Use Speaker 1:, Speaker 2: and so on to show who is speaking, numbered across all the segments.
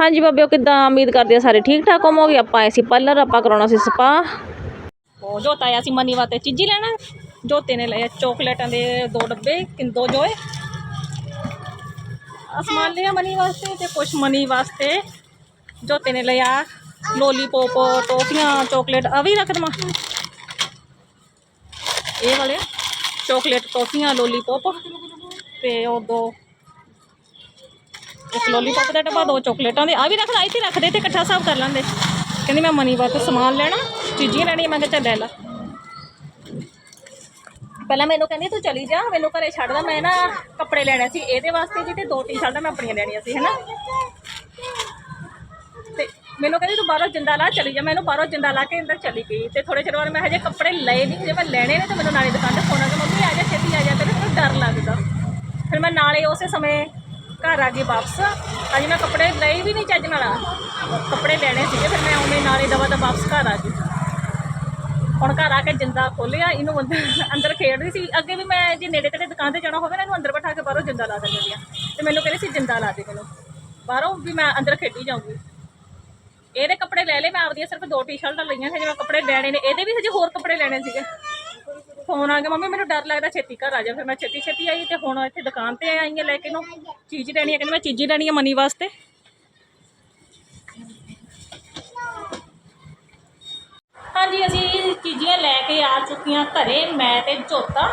Speaker 1: ਹਾਂਜੀ ਬਾਬਿਓ ਕਿੱਦਾਂ ਉਮੀਦ ਕਰਦੇ ਆ ਸਾਰੇ ਠੀਕ ਠਾਕ ਹੋਵੋਗੇ? ਆਪਾਂ ਆਏ ਸੀ ਪਾਰਲਰ ਆਪਾਂ ਕਰਾਉਣਾ ਸੀ ਸਪਾ। ਉਹ ਜੋਤਾ ਆਇਆ ਸੀ ਮਨੀ ਵਾਸਤੇ ਚੀਜ਼ੀ ਲੈਣਾ। ਜੋਤੇ ਨੇ ਲਿਆ ਚੋਕਲੇਟਾਂ ਦੇ ਦੋ ਡੱਬੇ ਕਿੰਦੋ ਜੋਏ। ਅਸਮਾਨ ਲਿਆ ਮਨੀ ਵਾਸਤੇ ਤੇ ਕੁਛ ਮਨੀ ਵਾਸਤੇ ਜੋਤੇ ਨੇ ਲਿਆ। ਲੋਲੀਪੌਪ ਟੋਫੀਆਂ, ਚੋਕਲੇਟ ਆ ਵੀ ਰੱਖ ਦਵਾਂ। ਇਹ ਵਾਲੇ ਚੋਕਲੇਟ, ਟੋਫੀਆਂ ਲੋਲੀਪੌਪ ਤੇ ਉਹ ਦੋ ਇੱਕ ਲੋਲੀਪੌਪ ਦਾ ਡੱਬਾ ਦੋ ਚੋਕਲੇਟਾਂ ਦੇ। ਆ ਵੀ ਰੱਖ ਲੈ, ਇੱਥੇ ਰੱਖ ਦੇ ਤੇ ਇਕੱਠਾ ਹਿਸਾਬ ਕਰ ਲੈਂਦੇ। ਕਹਿੰਦੀ ਮੈਂ ਮਨੀ ਵਾਸਤੇ ਸਮਾਨ ਲੈਣਾ, ਚੀਜ਼ੀਆਂ ਲੈਣੀਆਂ, ਮੈਂ ਕਿਹਾ ਚੱਲ ਲੈ ਲਾ। ਪਹਿਲਾਂ ਮੈਨੂੰ ਕਹਿੰਦੀ, ਤੂੰ ਚਲੀ ਜਾ, ਮੈਨੂੰ ਘਰੇ ਛੱਡ ਦਾ, ਮੈਂ ਨਾ ਕੱਪੜੇ ਲੈਣੇ ਸੀ ਇਹਦੇ ਵਾਸਤੇ ਜੀ ਤੇ ਦੋ ਟੀ-ਸ਼ਰਟਾਂ ਮੈਂ ਆਪਣੀਆਂ ਲੈਣੀਆਂ ਸੀ, ਹੈਨਾ? ਤੇ ਮੈਨੂੰ ਕਹਿੰਦੀ, ਤੂੰ ਬਾਹਰੋਂ ਜਿੰਦਾ ਲਾ, ਚਲੀ ਜਾ। ਮੈਨੂੰ ਬਾਹਰੋਂ ਜਿੰਦਾ ਲਾ ਕੇ ਅੰਦਰ ਚਲੀ ਗਈ ਤੇ ਥੋੜੇ ਚਿਰ ਬਾਅਦ ਮੈਂ ਹਜੇ ਕੱਪੜੇ ਲਏ ਨਹੀਂ ਜੇ ਮੈਂ ਲੈਣੇ ਨੇ ਤੇ ਮੈਨੂੰ ਨਾਲੇ ਦੁਕਾਨ ਤੇ ਫੋਨ ਆ ਗਿਆ ਮੰਮੀ ਆ ਜਾ, ਛੇਤੀ ਆ ਜਾ ਤੇਰੇ ਮੈਨੂੰ ਡਰ ਲੱਗਦਾ। ਫਿਰ ਮੈਂ ਨਾਲੇ ਉਸੇ ਸਮੇਂ ਘਰ ਆ ਗਈ ਵਾਪਸ। ਅੱਜ ਮੈਂ ਕੱਪੜੇ ਲਏ ਵੀ ਨਹੀਂ ਚੱਜ ਨਾਲ। ਕੱਪੜੇ ਲੈਣੇ ਸੀਗੇ, ਫਿਰ ਮੈਂ ਉਵੇਂ ਨਾਲੇ ਦਵਾ ਦਾ ਵਾਪਸ ਘਰ ਆ ਗਈ। ਹੁਣ ਘਰ ਆ ਕੇ ਜਿੰਦਾ ਖੋਲਿਆ, ਇਹਨੂੰ ਅੰਦਰ ਅੰਦਰ ਖੇਡ ਸੀ। ਅੱਗੇ ਵੀ ਮੈਂ ਜੇ ਨੇੜੇ ਤੇੜੇ ਦੁਕਾਨ ਤੇ ਜਾਣਾ ਹੋਵੇ ਨਾ, ਇਹਨੂੰ ਅੰਦਰ ਬਿਠਾ ਕੇ ਬਾਹਰੋਂ ਜਿੰਦਾ ਲਾ ਦਿੰਦੀ ਆ। ਤੇ ਮੈਨੂੰ ਕਹਿੰਦੇ ਸੀ, ਜਿੰਦਾ ਲਾ ਦੇ ਮੈਨੂੰ। ਬਾਹਰੋਂ ਵੀ ਮੈਂ ਅੰਦਰ ਖੇਡੀ ਜਾਊਂਗੀ। ਇਹਦੇ ਕੱਪੜੇ ਲੈ ਲਏ, ਮੈਂ ਆਪਦੀਆਂ ਸਿਰਫ ਦੋ ਟੀ-ਸ਼ਰਟਾਂ ਲਈਆਂ, ਹਜੇ ਮੈਂ ਕੱਪੜੇ ਲੈਣੇ ਨੇ। ਇਹਦੇ ਵੀ ਹਜੇ ਹੋਰ ਕੱਪੜੇ ਲੈਣੇ ਸੀਗੇ। ਫੋਨ ਆ ਗਿਆ, ਮੰਮੀ ਮੈਨੂੰ ਡਰ ਲੱਗਦਾ ਛੇਤੀ ਘਰ ਆ ਜਾ, ਫਿਰ ਮੈਂ ਛੇਤੀ ਛੇਤੀ ਆਈ ਤੇ ਹੁਣ ਇੱਥੇ ਦੁਕਾਨ ਤੇ ਆਈ ਹਾਂ ਲੈ ਕੇ ਨੂੰ ਚੀਜ਼ ਲੈਣੀ ਹੈ ਕਹਿੰਦੀ ਮੈਂ ਚੀਜ਼ੀ ਲੈਣੀ ਹੈ ਮਨੀ ਵਾਸਤੇ। ਹਾਂਜੀ, ਅਸੀਂ ਚੀਜ਼ੀਆਂ ਲੈ ਕੇ ਆ ਚੁੱਕੀਆਂ ਘਰੇ, ਮੈਂ ਤੇ ਜੋਤਾ।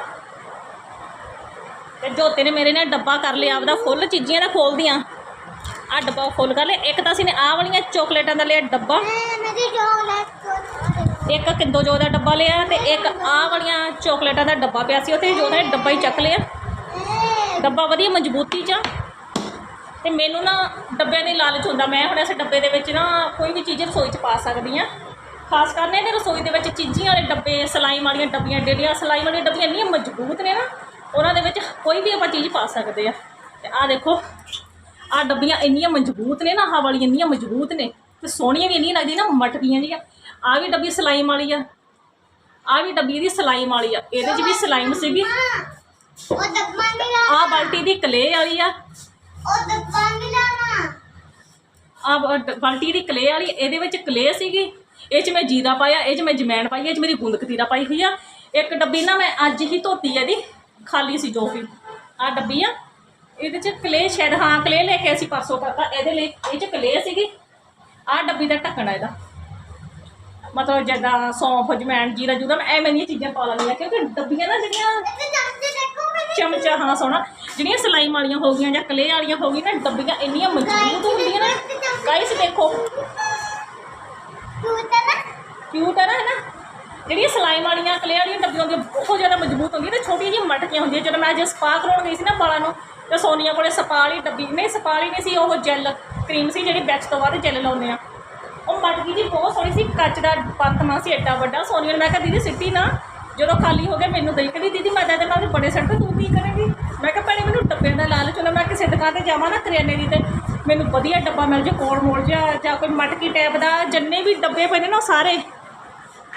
Speaker 1: ਤੇ ਜੋਤੇ ਨੇ ਮੇਰੇ ਨਾਲ ਡੱਬਾ ਕਰ ਲਿਆ, ਆਪਦਾ ਫੁੱਲ ਚੀਜ਼ੀਆਂ ਦਾ ਖੋਲਦੀਆਂ। ਆ ਡੱਬਾ ਫੁੱਲ ਕਰ ਲਿਆ। ਇੱਕ ਤਾਂ ਅਸੀਂ ਨੇ ਆਹ ਵਾਲੀਆਂ ਚੋਕਲੇਟਾਂ ਦਾ ਲਿਆ ਡੱਬਾ। ਇੱਕ ਕਿੰਦੋ ਜੋ ਦਾ ਡੱਬਾ ਲਿਆ ਤੇ ਇੱਕ ਆਹ ਵਾਲੀਆਂ ਚੋਕਲੇਟਾਂ ਦਾ ਡੱਬਾ ਪਿਆ ਸੀ ਉੱਥੇ ਜੋ ਦਾ ਡੱਬਾ ਹੀ ਚੱਕ ਲਿਆ। ਡੱਬਾ ਵਧੀਆ ਮਜ਼ਬੂਤੀ ਚ ਆ। ਤੇ ਮੈਨੂੰ ਨਾ ਡੱਬਿਆਂ ਦੀ ਲਾਲਚ ਹੁੰਦਾ, ਮੈਂ ਹੁਣ ਇਸ ਡੱਬੇ ਦੇ ਵਿੱਚ ਨਾ ਕੋਈ ਵੀ ਚੀਜ਼ ਰਸੋਈ 'ਚ ਪਾ ਸਕਦੀ ਆ। ਖਾਸ ਕਰਕੇ ਨੇ ਰਸੋਈ ਦੇ ਵਿੱਚ ਚੀਜ਼ੀਆਂ ਵਾਲੇ ਡੱਬੇ, ਸਲਾਈ ਵਾਲੀਆਂ ਡੱਬੀਆਂ ਡੇਲੀਆਂ ਸਲਾਈ ਵਾਲੀਆਂ ਡੱਬੀਆਂ ਇੰਨੀਆਂ ਮਜ਼ਬੂਤ ਨੇ ਨਾ, ਉਹਨਾਂ ਦੇ ਵਿੱਚ ਕੋਈ ਵੀ ਆਪਾਂ ਚੀਜ਼ ਪਾ ਸਕਦੇ ਆ। ਤੇ ਆਹ ਦੇਖੋ, ਆਹ ਡੱਬੀਆਂ ਇੰਨੀਆਂ ਮਜ਼ਬੂਤ ਨੇ ਨਾ, ਆਹ ਵਾਲੀਆਂ ਇੰਨੀਆਂ ਮਜ਼ਬੂਤ ਨੇ, ਤੇ ਸੋਹਣੀਆਂ ਵੀ ਇੰਨੀਆਂ ਲੱਗਦੀਆਂ ਨਾ, ਮਟਕੀਆਂ ਜੀਆਂ ਆਹ ਵੀ ਡੱਬੀ ਸਲਾਈਮ ਵਾਲੀ ਆ। ਆਹ ਵੀ ਡੱਬੀ ਦੀ ਸਲਾਈਮ ਵਾਲੀ ਆ। ਇਹਦੇ 'ਚ ਵੀ ਸਲਾਈਮ ਸੀਗੀ।
Speaker 2: ਉਹ ਡੱਬਾ ਨਹੀਂ ਲਾਣਾ
Speaker 1: ਆਹ ਬਾਲਟੀ ਦੀ ਕਲੇ ਵਾਲੀ ਆ।
Speaker 2: ਉਹ ਡੱਬਾ ਨਹੀਂ ਲਾਣਾ
Speaker 1: ਆ ਬਾਲਟੀ ਦੀ ਕਲੇ ਵਾਲੀ, ਇਹਦੇ ਵਿੱਚ ਕਲੇ ਸੀਗੀ। ਇਹ ਚ ਮੈਂ ਜੀਰਾ ਪਾਇਆ, ਇਹ ਚ ਮੈਂ ਜਮੈਣ ਪਾਈ, ਇਹ ਚ ਮੇਰੀ ਗੁੰਦ ਕਤੀਰਾ ਪਾਈ ਹੋਈ ਆ। ਇੱਕ ਡੱਬੀ ਨਾ ਮੈਂ ਅੱਜ ਹੀ ਧੋਤੀ ਇਹਦੀ, ਖਾਲੀ ਸੀ ਜੋ ਵੀ। ਆ ਡੱਬੀ ਆ। ਇਹਦੇ ਚ ਕਲੇ ਸ਼ਾਇਦ ਹਾਂ, ਕਲੇ ਲੈ ਕੇ ਅਸੀਂ ਪਰਸੋਂ ਕਰਤਾ। ਇਹਦੇ ਲਈ, ਇਹ ਚ ਕਲੇ ਸੀਗੀ। ਆ ਡੱਬੀ ਦਾ ਢੱਕਣਾ ਇਹਦਾ। ਮਤਲਬ ਜਿੱਦਾਂ ਸੌਂਫ ਜਮੈਣ ਜੀਰਾ ਜੂਰਾ ਮੈਂ ਐਵੇਂ ਦੀਆਂ ਚੀਜ਼ਾਂ ਪਾ ਲੈਂਦੀ ਆ ਕਿਉਂਕਿ ਡੱਬੀਆਂ ਨਾ ਜਿਹੜੀਆਂ
Speaker 2: ਚਮਚੇ
Speaker 1: ਹਾਂ ਸੋਹਣਾ। ਜਿਹੜੀਆਂ ਸਲਾਈ ਵਾਲੀਆਂ ਹੋ ਗਈਆਂ ਜਾਂ ਕਲੇ ਵਾਲੀਆਂ ਹੋ ਗਈਆਂ ਨਾ ਡੱਬੀਆਂ ਇੰਨੀਆਂ ਮਜ਼ਬੂਤ ਹੁੰਦੀਆਂ ਨਾ। ਗਾਇਸ ਦੇਖੋ।
Speaker 2: ਤੂੰ ਤਾਂ ਨਾ?
Speaker 1: ਕਿਊਟ ਹੈ ਨਾ ਹੈ ਨਾ? ਜਿਹੜੀਆਂ ਸਲਾਈ ਵਾਲੀਆਂ ਕਲੇ ਵਾਲੀਆਂ ਡੱਬੀਆਂ ਹੁੰਦੀਆਂ ਬਹੁਤ ਜ਼ਿਆਦਾ ਮਜ਼ਬੂਤ ਹੁੰਦੀਆਂ ਤੇ ਛੋਟੀਆਂ ਜਿਹੀਆਂ ਮਟਕੀਆਂ ਹੁੰਦੀਆਂ। ਜਦੋਂ ਮੈਂ ਅੱਜ ਸਪਾ ਕਰਾਉਣ ਗਈ ਸੀ ਨਾ ਵਾਲਾਂ ਨੂੰ ਤੇ ਸੋਨੀਆ ਕੋਲੇ ਸਪਾ ਵਾਲੀ ਡੱਬੀ ਨਹੀਂ ਸਪਾ ਵਾਲੀ ਨਹੀਂ ਸੀ ਉਹ ਜੈਲ ਕਰੀਮ ਸੀ ਜਿਹੜੀ ਬੈਕਸ ਤੋਂ ਬਾਅਦ ਜੈਲ ਲਾਉਂਦੇ ਆ ਉਹ ਮਟਕੀ ਜੀ, ਬਹੁਤ ਸੋਹਣੀ ਸੀ, ਕੱਚ ਦਾ ਪਰਤਮਾ ਸੀ ਐਡਾ ਵੱਡਾ। ਸੋਨੀਆ ਨੇ ਮੈਂ ਕਿਹਾ, ਦੀਦੀ, ਸਿੱਟੀ ਨਾ, ਜਦੋਂ ਖਾਲੀ ਹੋ ਗਿਆ, ਮੈਨੂੰ ਦੇਈ ਕਹਿੰਦੀ ਦੀਦੀ, ਮੈਂ ਤਾਂ ਇਹਦੇ ਨਾਲ ਬੜੇ ਸੈੱਟ ਤੂੰ ਕੀ ਕਰੇਂਗੀ? ਮੈਂ ਕਿਹਾ, ਭੈਣੇ, ਮੈਨੂੰ ਡੱਬਿਆਂ ਦਾ ਲਾਲਚ ਹੁੰਦਾ, ਮੈਂ ਕਿਸੇ ਦੁਕਾਨ ਤੇ ਜਾਵਾਂ ਨਾ ਕਰਿਆਨੇ ਦੀ ਤੇ ਮੈਨੂੰ ਵਧੀਆ ਡੱਬਾ ਮਿਲ ਜੇ, ਕੋਲ ਮੋੜ ਜਾ, ਜਾਂ ਕੋਈ ਮਟਕੀ ਟੈਪ ਦਾ, ਜਿੰਨੇ ਵੀ ਡੱਬੇ ਪਏ ਨੇ ਨਾ ਉਹ ਸਾਰੇ।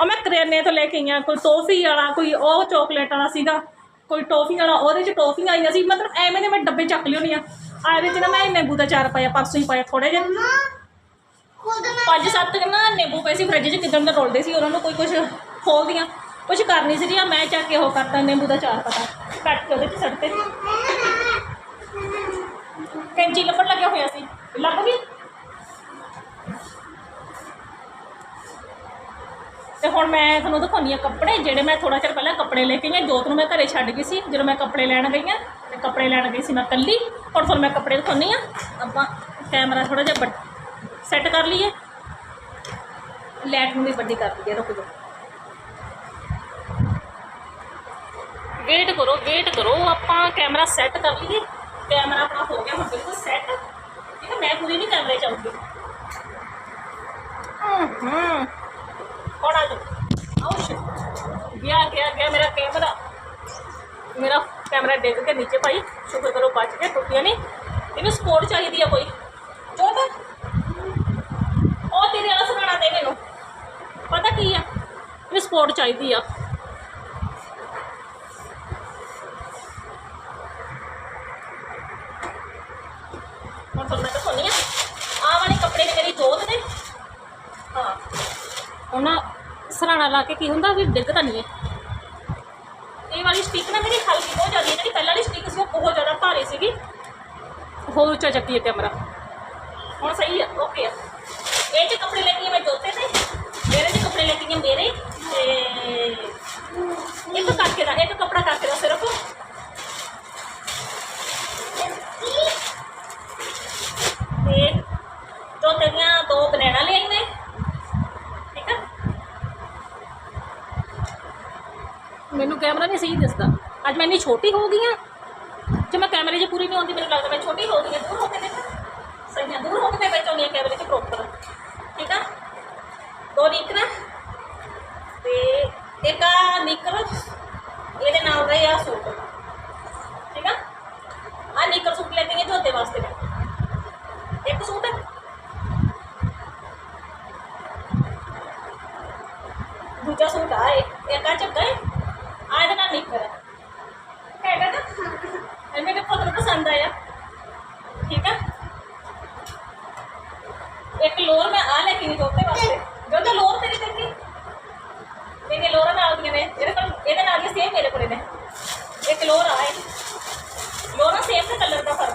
Speaker 1: ਉਹ ਮੈਂ ਕਰਿਆਨੇ ਤੋਂ ਲੈ ਕੇ ਆਈਆਂ ਕੋਈ ਟੋਫੀ ਵਾਲਾ, ਕੋਈ ਉਹ ਚਾਕਲੇਟ ਵਾਲਾ ਸੀਗਾ, ਕੋਈ ਟੋਫੀ ਵਾਲਾ, ਉਹਦੇ ਚ ਟੋਫੀਆਂ ਆਈਆਂ ਸੀ, ਮਤਲਬ ਐਵੇਂ ਦੇ ਮੈਂ ਡੱਬੇ ਚੱਕ ਲਿਆਉਂਦੀ ਆ। ਆ ਇਹਦੇ ਚ ਨਾ ਮੈਂ ਨਿੰਬੂ ਦਾ ਚਾਰ ਪਾਇਆ, ਪਰਸੋਂ ਹੀ ਪਾਇਆ ਥੋੜੇ ਜਿਹਾ। ਪੰਜ ਸੱਤ ਨਾ ਨਿੰਬੂ ਪਏ ਸੀ ਫਰਿੱਜ 'ਚ, ਕਿਦਾਂ ਦੇ ਰੋਲਦੇ ਸੀ, ਉਹਨਾਂ ਨੂੰ ਕੋਈ ਕੁਝ ਖੋਲਦੀਆਂ। ਕੁਝ ਕਰਨੀ ਸੀ ਆ ਮੈਂ ਚੱਕ ਕੇ ਉਹ ਕਰਤਾ ਨਿੰਬੂ ਦਾ ਚਾਰ ਪਤਾ। ਕੱਟ ਕੇ ਉਹਦੇ 'ਚ ਸੱਟ ਤੇ ਕੈਂਚੀ ਲੱਭਣ ਲੱਗਿਆ ਹੋਇਆ ਸੀ। ਲੱਭ ਗਈ? ਤੇ ਹੁਣ ਮੈਂ ਤੁਹਾਨੂੰ ਦਿਖਾਉਂਦੀ ਆ ਕੱਪੜੇ, ਜਿਹੜੇ ਮੈਂ ਥੋੜਾ ਚਿਰ ਪਹਿਲਾਂ ਕੱਪੜੇ ਲੈ ਕੇ ਆਈ ਹਾਂ। ਜੋਤ ਨੂੰ ਮੈਂ ਘਰੇ ਛੱਡ ਗਈ ਸੀ, ਜਦੋਂ ਮੈਂ ਕੱਪੜੇ ਲੈਣ ਗਈ ਹਾਂ। ਤੇ ਕੱਪੜੇ ਲੈਣ ਗਈ ਸੀ ਮੈਂ ਇਕੱਲੀ। ਹੁਣ ਤੁਹਾਨੂੰ ਮੈਂ ਕੱਪੜੇ ਦਿਖਾਉਂਦੀ ਆ ਆਪਾਂ ਕੈਮਰਾ ਥੋੜਾ ਜਿਹਾ ਸੈੱਟ ਕਰ ਲਈਏ ਲਾਈਟ ਨੂੰ ਵੀ ਵੱਡੀ ਕਰ ਲਈਏ ਰੁਕ ਜਾਓ ਵੇਟ ਕਰੋ ਵੇਟ ਕਰੋ ਆਪਾਂ ਕੈਮਰਾ ਸੈੱਟ ਕਰ ਲਈਏ ਕੈਮਰਾ ਆਪਣਾ ਹੋ ਗਿਆ ਹੁਣ ਬਿਲਕੁਲ ਸੈੱਟ ਠੀਕ ਹੈ ਮੈਂ ਪੂਰੀ ਨਹੀਂ ਕੈਮਰੇ ਚ ਆਉਂਗੀ ਹੂੰ ਕੌਣ ਆ ਜਾ ਆਓ ਸ਼ਿਟ ਗਿਆ ਗਿਆ ਗਿਆ ਮੇਰਾ ਕੈਮਰਾ ਮੇਰਾ ਕੈਮਰਾ ਡਿੱਗ ਕੇ ਨੀਚੇ ਭਾਈ ਸ਼ੁਕਰ ਕਰੋ ਬਚ ਗਿਆ ਟੁੱਟਿਆ ਨਹੀਂ ਸਪੋਰਟ ਚਾਹੀਦੀ ਆ। ਸਰਾਣਾ ਲਾ ਕੇ ਕੀ ਹੁੰਦਾ ਵੀ ਡਿੱਗਦਾ ਨਹੀਂ ਹੈ। ਇਹ ਵਾਲੀ ਸਟਿਕ ਨਾ ਮੇਰੀ ਹਲਕੀ ਬਹੁਤ ਜ਼ਿਆਦਾ ਜਿਹੜੀ ਪਹਿਲਾਂ ਵਾਲੀ ਸਟਿਕ ਸੀ ਉਹ ਬਹੁਤ ਜ਼ਿਆਦਾ ਭਾਰੀ ਸੀਗੀ। ਹੋਰ ਉੱਚਾ ਚੱਕੀਏ ਕੈਮਰਾ ਹੁਣ ਸਹੀ ਆ ਓਕੇ ਆ ਇਹ ਚ ਕੱਪੜੇ ਲੈ ਕੇ ਮੈਂ ਜੋਤੇ ਤੇ ਮੇਰੇ ਦੇ ਕੱਪੜੇ ਲੈ ਕੇ ਮੇਰੇ। ਤੇ ਇੱਕ ਕਾਕੇ ਦਾ ਇੱਕ ਕੱਪੜਾ ਕਾਕੇ ਦਾ ਸਿਰਫ ਤੇ ਦੋ ਤੇਰੀਆਂ ਦੋ ਬਨਾਨਾ ਲੈ ਆਈ ਮੈਂ ਠੀਕ ਆ ਮੈਨੂੰ ਕੈਮਰਾ ਨਹੀਂ ਸਹੀ ਦਿਸਦਾ ਅੱਜ ਮੈਂ ਇੰਨੀ ਛੋਟੀ ਹੋ ਗਈ ਆ ਜੇ ਮੈਂ ਕੈਮਰੇ 'ਚ ਪੂਰੀ ਨਹੀਂ ਆਉਂਦੀ ਮੈਨੂੰ ਲੱਗਦਾ ਮੈਂ ਛੋਟੀ ਹੋ ਗਈ ਆ ਦੂਰ ਹੋ ਕੇ ਦੇਖ ਸਹੀ ਆ ਦੂਰ ਹੋ ਕੇ ਮੈਂ ਵਿੱਚ ਆਉਂਦੀ ਆ ਕੈਮਰੇ 'ਚ ਪ੍ਰੋਪਰ ਠੀਕ ਆ ਦੋ ਨਿਕਰਾਂ ਤੇ ਇੱਕ ਆ ਨਿਕਰ ਇਹਦੇ ਨਾਲ ਦਾ ਇਹ ਆ ਸੂਟ ਠੀਕ ਆ ਆ ਨਿਕਰ ਸੂਟ ਲੈ ਕੇ ਗਏ ਧੋਤੇ ਵਾਸਤੇ ਮੈਂ ਇੱਕ ਸੂਟ ਦੂਜਾ ਸੂਟ ਆ ਇਹ ਇੱਕ ਆ ਚੱਕਾ ਹੈ ਆ ਇਹਦੇ ਨਾਲ ਨਿਕਰ ਹੈ ਹੈਗਾ ਨਾ ਇਹ ਮੇਰੇ ਪੁੱਤ ਨੂੰ ਪਸੰਦ ਆਇਆ ਠੀਕ ਆ ਇੱਕ ਲੋਰ ਮੈਂ ਆ ਲੈ ਕੇ ਗਈ ਦੋਤੇ ਵਾਸਤੇ ਜੋ ਤਾਂ ਲੋਰ ਤੇਰੀ ਦੇਖੀ ਮੇਰੇ